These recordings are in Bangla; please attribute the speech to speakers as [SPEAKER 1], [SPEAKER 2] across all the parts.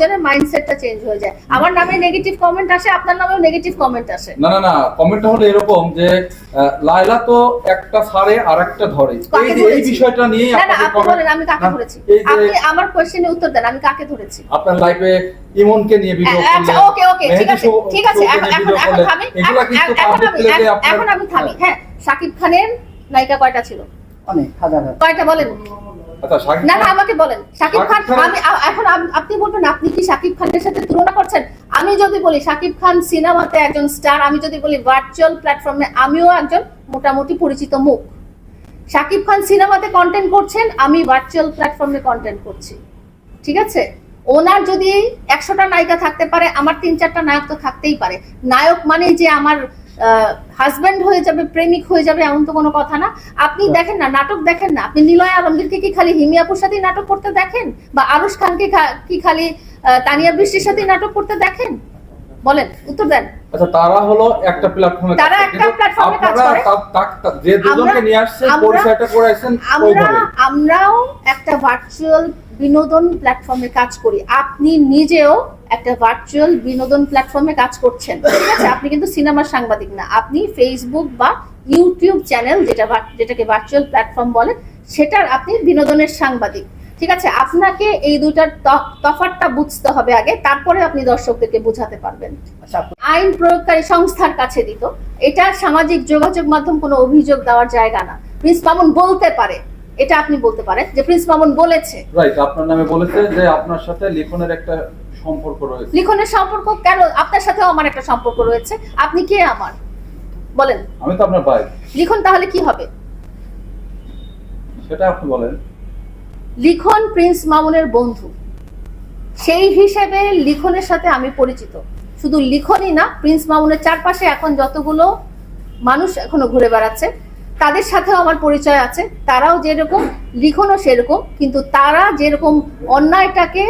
[SPEAKER 1] লোকজনের মাইন্ডসেটটা চেঞ্জ হয়ে যায়। আমার নামে নেগেটিভ কমেন্ট আসে আপনার নামেও নেগেটিভ কমেন্ট আসে।
[SPEAKER 2] না না না কমেন্টটা হলো এরকম যে লায়লা তো একটা ছাড়ে আর একটা ধরে। এই যে এই বিষয়টা নিয়ে
[SPEAKER 1] না না আপনি বলেন আমি কাকে ধরেছি? আপনি আমার কোশ্চেনে উত্তর দেন আমি কাকে ধরেছি?
[SPEAKER 2] আপনার লাইফে ইমনকে নিয়ে ভিডিও
[SPEAKER 1] আচ্ছা ওকে ওকে ঠিক আছে ঠিক আছে এখন এখন এখন থামি।
[SPEAKER 2] এগুলা
[SPEAKER 1] এখন- আমি এখন আমি থামি। হ্যাঁ সাকিব খানের নায়িকা কয়টা ছিল?
[SPEAKER 3] অনেক হাজার হাজার।
[SPEAKER 1] কয়টা বলেন? না না আমাকে বলেন। শাকিব খান আমি এখন আপনি বলবেন আপনি কি শাকিব খানের সাথে তুলনা করছেন? আমি যদি বলি শাকিব খান সিনেমাতে একজন স্টার আমি যদি বলি ভার্চুয়াল প্ল্যাটফর্মে আমিও একজন মোটামুটি পরিচিত মুখ। শাকিব খান সিনেমাতে কন্টেন্ট করছেন আমি ভার্চুয়াল প্ল্যাটফর্মে কন্টেন্ট করছি। ঠিক আছে? ওনার যদি একশোটা নায়িকা থাকতে পারে আমার তিন চারটা নায়ক তো থাকতেই পারে। নায়ক মানে যে আমার হাজব্যান্ড হয়ে যাবে প্রেমিক হয়ে যাবে এমন তো কোনো কথা না। আপনি দেখেন না নাটক দেখেন না। আপনি নিলয় আলমগীরকে কি খালি হিমিয়াপুর সাথেই নাটক করতে দেখেন? বা আরুষ খানকে কি খালি আহ, তানিয়া বৃষ্টির সাথেই নাটক করতে দেখেন? বলেন উত্তর দেন।
[SPEAKER 2] আচ্ছা তারা হলো একটা প্ল্যাটফর্মে
[SPEAKER 1] তারা একটা এ কাজ করে।
[SPEAKER 2] যে দুজনকে নিয়ে আসছেন পরিচয়টা
[SPEAKER 1] আমরা আমরাও একটা ভার্চুয়াল বিনোদন প্ল্যাটফর্মে কাজ করি। আপনি নিজেও একটা ভার্চুয়াল বিনোদন প্ল্যাটফর্মে কাজ করছেন। ঠিক আছে? আপনি কিন্তু সিনেমার সাংবাদিক না। আপনি ফেসবুক বা ইউটিউব চ্যানেল যেটা যেটাকে ভার্চুয়াল প্ল্যাটফর্ম বলে সেটার আপনি বিনোদনের সাংবাদিক। ঠিক আছে? আপনাকে এই দুইটার ত- তফাৎটা বুঝতে হবে আগে তারপরে আপনি দর্শকদেরকে বোঝাতে পারবেন।
[SPEAKER 3] আচ্ছা
[SPEAKER 1] আইন প্রয়োগকারী সংস্থার কাছে দিত। এটা সামাজিক যোগাযোগ মাধ্যম কোনো অভিযোগ দেওয়ার জায়গা না। প্রিন্স মামুন বলতে পারে এটা আপনি বলতে পারেন যে প্রিন্স মামুন বলেছে।
[SPEAKER 2] রাইট আপনার নামে বলেছে যে আপনার সাথে লিখনের একটা সম্পর্ক রয়েছে।
[SPEAKER 1] লিখনের সম্পর্ক কেন? আপনার সাথেও আমার একটা সম্পর্ক রয়েছে। আপনি কে আমার? বলেন।
[SPEAKER 2] আমি তো আপনার ভাই।
[SPEAKER 1] লিখন তাহলে কি হবে?
[SPEAKER 2] সেটা আপনি বলেন।
[SPEAKER 1] লিখন প্রিন্স মামুনের বন্ধু। সেই হিসেবে লিখনের সাথে আমি পরিচিত। শুধু লিখনই না, প্রিন্স মামুনের চারপাশে এখন যতগুলো মানুষ এখনও ঘুরে বেড়াচ্ছে, তাদের সাথেও আমার পরিচয় আছে। তারাও যেরকম, লিখনও সেরকম, কিন্তু তারা যেরকম অন্যায়টাকে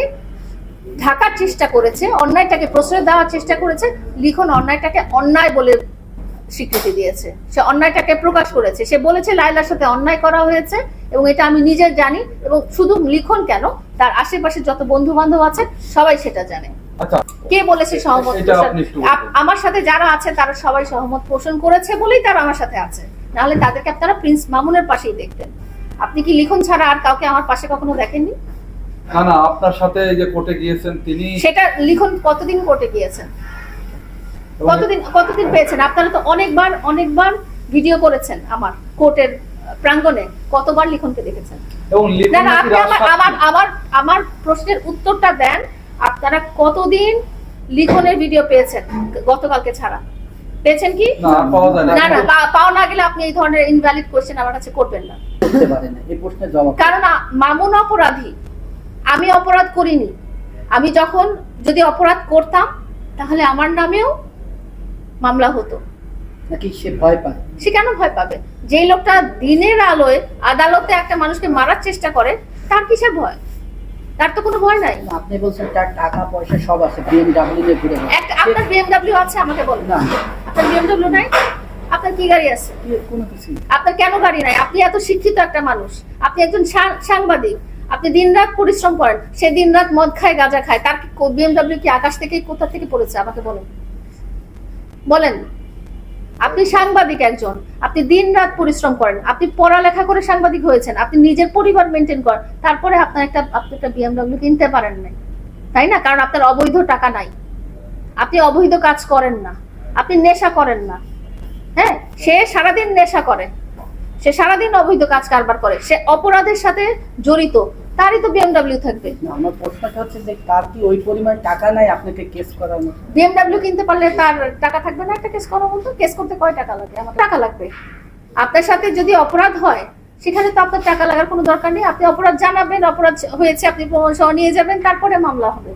[SPEAKER 1] ঢাকার চেষ্টা করেছে, অন্যায়টাকে প্রশ্রয় দেওয়ার চেষ্টা করেছে, লিখন অন্যায়টাকে অন্যায় বলে স্বীকৃতি দিয়েছে। সে অন্যায়টাকে প্রকাশ করেছে। সে বলেছে লাইলার সাথে অন্যায় করা হয়েছে এবং এটা আমি নিজে জানি এবং শুধু লিখন কেন? তার আশেপাশে যত বন্ধু বান্ধব আছে সবাই সেটা জানে।
[SPEAKER 2] আচ্ছা।
[SPEAKER 1] কে বলেছে সহমত আমার সাথে যারা আছে তারা সবাই সহমত পোষণ করেছে বলেই তারা আমার সাথে আছে। নাহলে তাদেরকে আপনারা প্রিন্স মামুনের পাশেই দেখতেন। আপনি কি লিখন ছাড়া আর কাউকে আমার পাশে কখনো দেখেননি?
[SPEAKER 2] না না আপনার সাথে যে কোর্টে গিয়েছেন তিনি
[SPEAKER 1] সেটা লিখন কতদিন কোর্টে গিয়েছেন? কতদিন কতদিন পেয়েছেন? আপনারা তো অনেকবার অনেকবার ভিডিও করেছেন আমার কোর্টের প্রাঙ্গণে কতবার লিখনকে দেখেছেন?
[SPEAKER 2] এবং লিখন
[SPEAKER 1] না না আপনি আমার আমার আমার আমার প্রশ্নের উত্তরটা দেন আপনারা কতদিন লিখনের ভিডিও পেয়েছেন গতকালকে ছাড়া? পেয়েছেন কি?
[SPEAKER 2] না না
[SPEAKER 1] না না পা- পাও না গেলে আপনি এই ধরনের ইনভ্যালিড কোশ্চেন আমার কাছে করবেন না।
[SPEAKER 3] করতে পারে না এই প্রশ্নের জবাব
[SPEAKER 1] কারণ মামুন অপরাধী। আমি অপরাধ করিনি। আমি যখন যদি অপরাধ করতাম তাহলে আমার নামেও মামলা হতো।
[SPEAKER 3] নাকি সে ভয় পায়?
[SPEAKER 1] সে কেন ভয় পাবে? যেই লোকটা দিনের আলোয় আদালতে একটা মানুষকে মারার চেষ্টা করে তার কিসের ভয়? তার তো কোনো ভয় নাই।
[SPEAKER 3] আপনি বলছেন তার টাকা পয়সা সব আছে বিএমডাব্লিউ নিয়ে ঘুরে
[SPEAKER 1] একটা আপনার বিএমডব্লিউ আছে আমাকে বলুন।
[SPEAKER 3] না।
[SPEAKER 1] আপনার বিএমডব্লিউ নাই? আপনার কি গাড়ি আছে?
[SPEAKER 3] কোনো কিছু
[SPEAKER 1] আপনার কেন গাড়ি নাই? আপনি এত শিক্ষিত একটা মানুষ। আপনি একজন সাংবাদিক। আপনি দিনরাত পরিশ্রম করেন সে দিনরাত মদ খায় গাঁজা খায়। তার বিএমডব্লিউ কি আকাশ থেকে কোথা থেকে পড়েছে? আমাকে বলুন। বলেন। আপনি সাংবাদিক একজন, আপনি দিনরাত পরিশ্রম করেন, আপনি পড়ালেখা করে সাংবাদিক হয়েছেন, আপনি নিজের পরিবার মেনটেন করেন, তারপরে আপনার একটা, আপনি একটা বিএমডব্লিউ কিনতে পারেন নাই, তাই না? কারণ আপনার অবৈধ টাকা নাই। আপনি অবৈধ কাজ করেন না, আপনি নেশা করেন না হ্যাঁ? সে সারাদিন নেশা করে, সে সারাদিন অবৈধ কাজ কারবার করে, সে অপরাধের সাথে জড়িত তারই তো বিএমডব্লিউ থাকবে।
[SPEAKER 3] না, আমার প্রশ্নটা হচ্ছে যে তার কি ওই পরিমাণ টাকা নাই আপনাকে কেস করার মতো?
[SPEAKER 1] বিএমডব্লিউ কিনতে পারলে তার টাকা থাকবে না একটা কেস করার মতো? কেস করতে কয় টাকা লাগে? আমার টাকা লাগবে। আপনার সাথে যদি অপরাধ হয় সেখানে তো আপনার টাকা লাগার কোনো দরকার নেই। আপনি অপরাধ জানাবেন অপরাধ হয়েছে আপনি প্রমাণ সহ নিয়ে যাবেন তারপরে মামলা হবে।